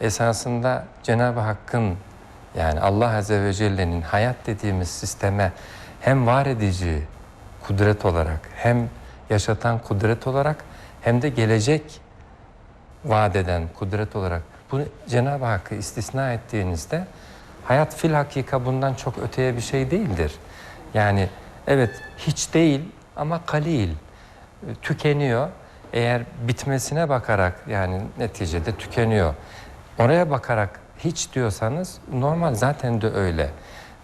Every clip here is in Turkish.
esasında Cenab-ı Hakk'ın yani Allah Azze ve Celle'nin hayat dediğimiz sisteme hem var edici kudret olarak hem yaşatan kudret olarak hem de gelecek vaat eden kudret olarak bunu Cenab-ı Hakk'ı istisna ettiğinizde hayat fil hakika bundan çok öteye bir şey değildir. Yani evet hiç değil ama kalil tükeniyor. Eğer bitmesine bakarak yani neticede tükeniyor. Oraya bakarak hiç diyorsanız normal zaten de öyle.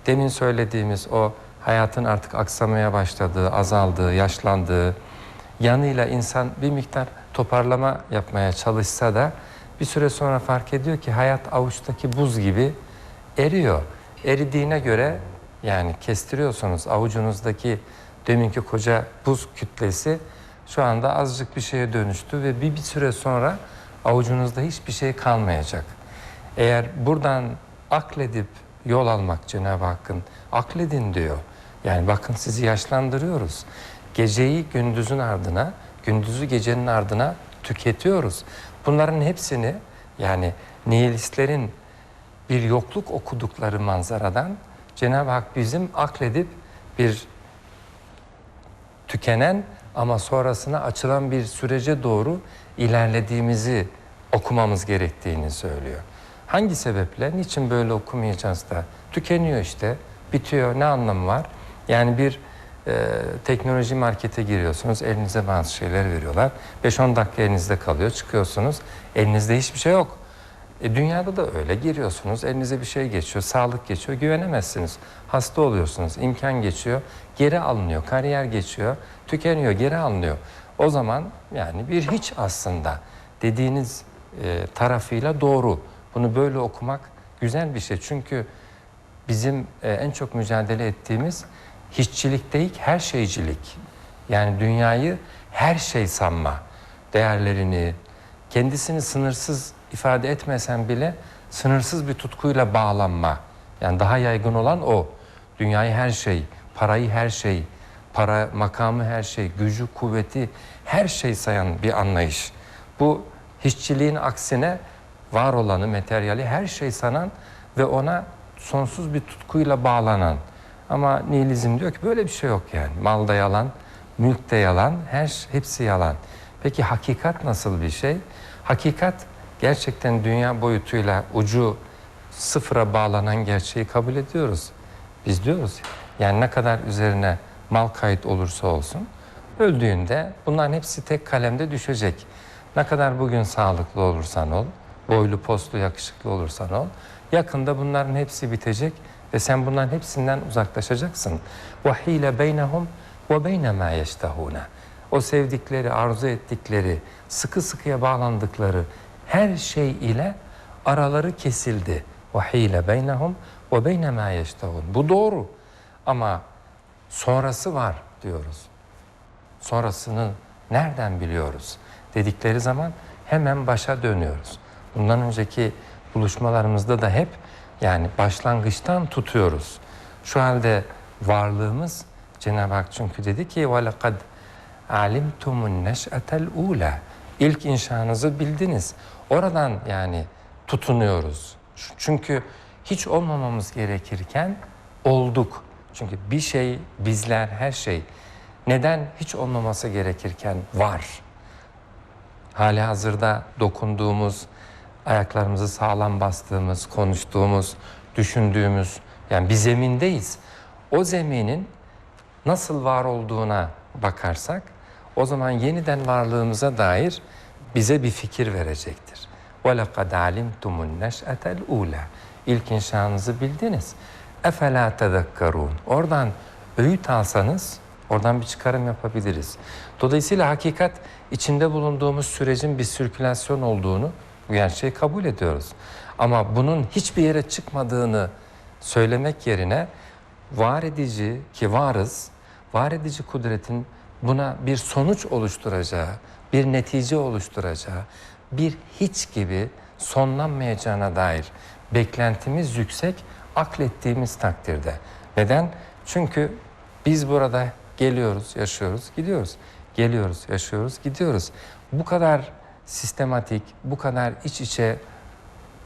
Demin söylediğimiz o hayatın artık aksamaya başladığı, azaldığı, yaşlandığı yanıyla insan bir miktar toparlama yapmaya çalışsa da bir süre sonra fark ediyor ki hayat avuçtaki buz gibi eriyor. Eridiğine göre yani kestiriyorsunuz avucunuzdaki deminki koca buz kütlesi şu anda azıcık bir şeye dönüştü ve bir, bir süre sonra avucunuzda hiçbir şey kalmayacak. Eğer buradan akledip yol almak Cenab-ı Hakk'ın akledin diyor. Yani bakın sizi yaşlandırıyoruz. Geceyi gündüzün ardına, gündüzü gecenin ardına tüketiyoruz. Bunların hepsini yani nihilistlerin bir yokluk okudukları manzaradan Cenab-ı Hak bizim akledip bir tükenen ama sonrasına açılan bir sürece doğru ilerlediğimizi okumamız gerektiğini söylüyor. Hangi sebeple, niçin böyle okumayacağız da? Tükeniyor işte, bitiyor, ne anlamı var? Yani bir e, teknoloji markete giriyorsunuz, elinize bazı şeyler veriyorlar. 5-10 dakika elinizde kalıyor, çıkıyorsunuz, elinizde hiçbir şey yok. E, dünyada da öyle giriyorsunuz, elinize bir şey geçiyor, sağlık geçiyor, güvenemezsiniz. Hasta oluyorsunuz, imkan geçiyor, geri alınıyor, kariyer geçiyor, tükeniyor, geri alınıyor. O zaman yani bir hiç aslında dediğiniz e, tarafıyla doğru. Bunu böyle okumak güzel bir şey. Çünkü bizim e, en çok mücadele ettiğimiz hiççilik değil, her şeycilik. Yani dünyayı her şey sanma. Değerlerini, kendisini sınırsız ifade etmesen bile sınırsız bir tutkuyla bağlanma. Yani daha yaygın olan o. Dünyayı her şey, parayı her şey, para makamı her şey, gücü, kuvveti her şey sayan bir anlayış. Bu hiççiliğin aksine var olanı, materyali her şey sanan ve ona sonsuz bir tutkuyla bağlanan. Ama nihilizm diyor ki böyle bir şey yok yani. Mal da yalan, mülk de yalan, her şey- hepsi yalan. Peki hakikat nasıl bir şey? Hakikat gerçekten dünya boyutuyla ucu sıfıra bağlanan gerçeği kabul ediyoruz. Biz diyoruz yani ne kadar üzerine mal kayıt olursa olsun öldüğünde bunların hepsi tek kalemde düşecek. Ne kadar bugün sağlıklı olursan ol, boylu poslu yakışıklı olursan ol yakında bunların hepsi bitecek ve sen bunların hepsinden uzaklaşacaksın. Vahile beynehum ve beyne ma yeştehune. O sevdikleri, arzu ettikleri, sıkı sıkıya bağlandıkları her şey ile araları kesildi. وَحِيلَ بَيْنَهُمْ وَبَيْنَ مَا يَشْتَهُونَ Bu doğru ama sonrası var diyoruz. Sonrasını nereden biliyoruz dedikleri zaman hemen başa dönüyoruz. Bundan önceki buluşmalarımızda da hep yani başlangıçtan tutuyoruz. Şu halde varlığımız Cenab-ı Hak çünkü dedi ki وَلَقَدْ عَلِمْتُمُ النَّشْأَةَ الْعُولَى İlk inşanızı bildiniz. Oradan yani tutunuyoruz. Çünkü hiç olmamamız gerekirken olduk. Çünkü bir şey, bizler, her şey neden hiç olmaması gerekirken var. Hali hazırda dokunduğumuz, ayaklarımızı sağlam bastığımız, konuştuğumuz, düşündüğümüz yani bir zemindeyiz. O zeminin nasıl var olduğuna bakarsak o zaman yeniden varlığımıza dair bize bir fikir verecektir. وَلَقَدْ عَلِمْتُمُ النَّشْأَةَ الْعُولَى İlk inşanızı bildiniz. اَفَلَا تَذَكَّرُونَ Oradan öğüt alsanız oradan bir çıkarım yapabiliriz. Dolayısıyla hakikat içinde bulunduğumuz sürecin bir sirkülasyon olduğunu bu gerçeği kabul ediyoruz. Ama bunun hiçbir yere çıkmadığını söylemek yerine var edici ki varız, var edici kudretin buna bir sonuç oluşturacağı, bir netice oluşturacağı, bir hiç gibi sonlanmayacağına dair beklentimiz yüksek, aklettiğimiz takdirde. Neden? Çünkü biz burada geliyoruz, yaşıyoruz, gidiyoruz. Geliyoruz, yaşıyoruz, gidiyoruz. Bu kadar sistematik, bu kadar iç içe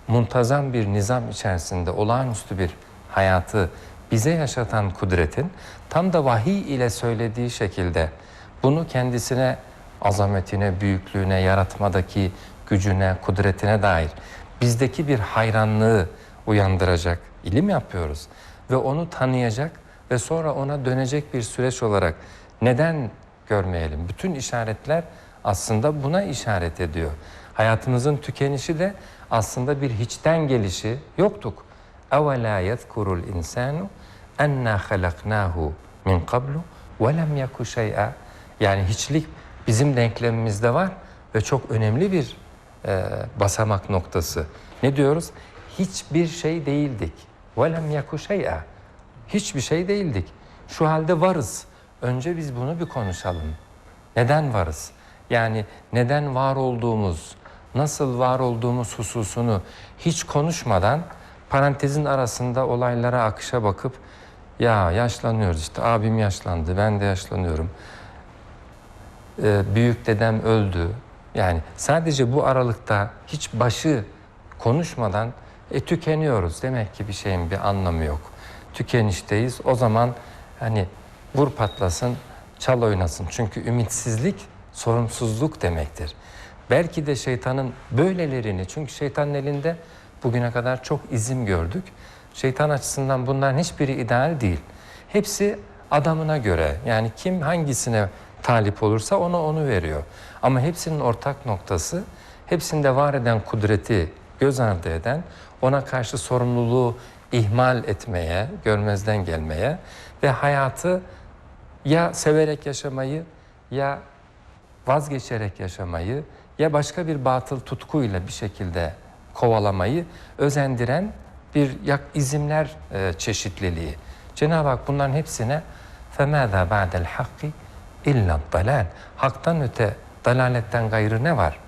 muntazam bir nizam içerisinde olağanüstü bir hayatı bize yaşatan kudretin tam da vahiy ile söylediği şekilde bunu kendisine azametine, büyüklüğüne, yaratmadaki gücüne, kudretine dair bizdeki bir hayranlığı uyandıracak ilim yapıyoruz ve onu tanıyacak ve sonra ona dönecek bir süreç olarak neden görmeyelim? Bütün işaretler aslında buna işaret ediyor. Hayatımızın tükenişi de aslında bir hiçten gelişi yoktuk. اَوَلَا يَذْكُرُ الْاِنْسَانُ اَنَّا خَلَقْنَاهُ min qablu ve lem yeku şey'a. yani hiçlik bizim denklemimizde var ve çok önemli bir e, basamak noktası. Ne diyoruz? Hiçbir şey değildik. Lem yeku şey'a. Hiçbir şey değildik. Şu halde varız. Önce biz bunu bir konuşalım. Neden varız? Yani neden var olduğumuz, nasıl var olduğumuz hususunu hiç konuşmadan parantezin arasında olaylara akışa bakıp ya yaşlanıyoruz işte abim yaşlandı ben de yaşlanıyorum. Ee, büyük dedem öldü. Yani sadece bu aralıkta hiç başı konuşmadan e, tükeniyoruz. Demek ki bir şeyin bir anlamı yok. Tükenişteyiz. O zaman hani vur patlasın, çal oynasın. Çünkü ümitsizlik sorumsuzluk demektir. Belki de şeytanın böylelerini çünkü şeytanın elinde bugüne kadar çok izim gördük. Şeytan açısından bunların hiçbiri ideal değil. Hepsi adamına göre yani kim hangisine talip olursa ona onu veriyor. Ama hepsinin ortak noktası hepsinde var eden kudreti göz ardı eden ona karşı sorumluluğu ihmal etmeye, görmezden gelmeye ve hayatı ya severek yaşamayı ya vazgeçerek yaşamayı ya başka bir batıl tutkuyla bir şekilde kovalamayı özendiren bir yak izimler e, çeşitliliği. Cenab-ı Hak bunların hepsine فَمَاذَا بَعْدَ الْحَقِّ İlla dalal. Hak'tan öte dalaletten gayrı ne var?